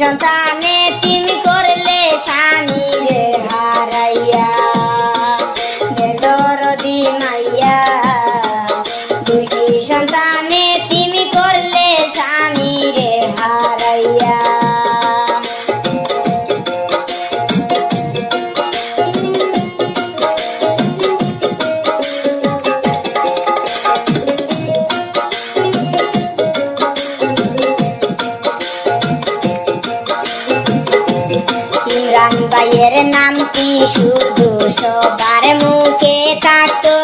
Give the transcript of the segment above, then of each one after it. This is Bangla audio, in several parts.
সন্তানে তুমি করলে সানি রে হারাইয়া। দরদি মাইয়া। ইমরান ভাইয়ের নামটি শুধু সবার মুখে থাকতো।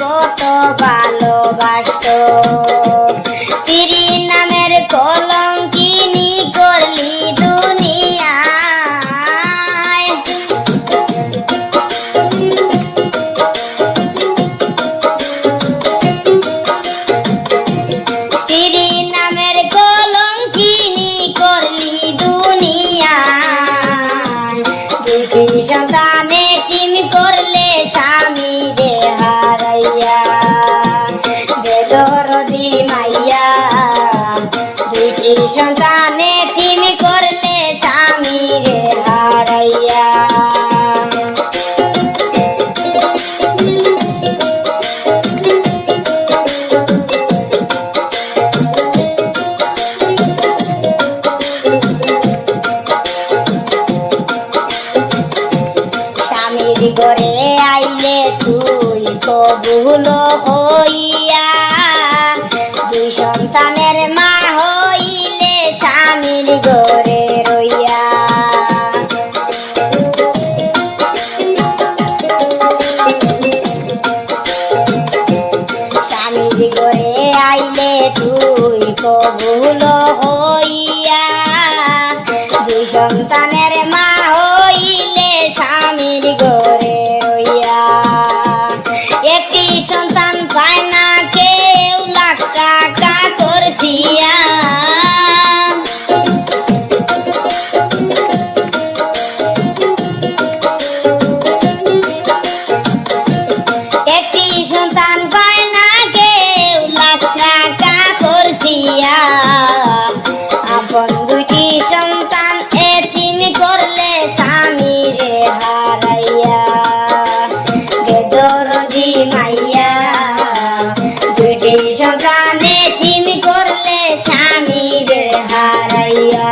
কত ভালো। নির সন্তানে তুমি করলে স্বামী রে হারাইয়া বেদর দুটি সন্তানে তুমি স্বামী রে হারাইয়া।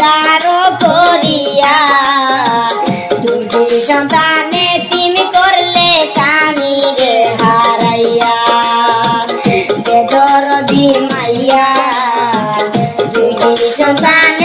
গারো করিয়া দুটি সন্তানে তিনি করলে স্বামী রে হারাইয়া। বেদর মাইয়া দুটি সন্তান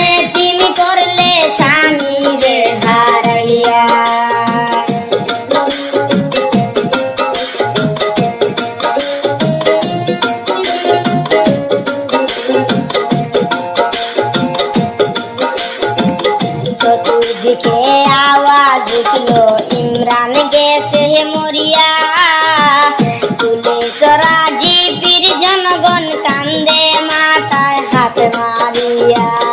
জিতলো ইমরান গেছে হে মরিয়া। তুলে সরাজি বীর জনগণ কান্দে মাথায় হাত মারিয়া।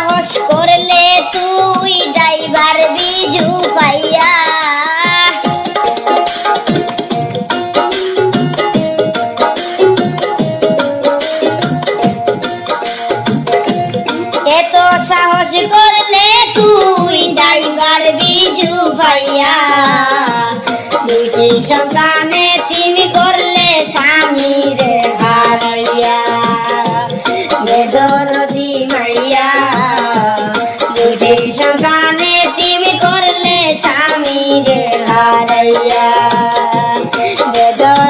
সাহস করলে তুই ড্রাইভার বিজু পাইয়া এত সাহস করলে তুই যাইবার বিজু পাইয়া দুইটি সন্তানে করলে স্বামী da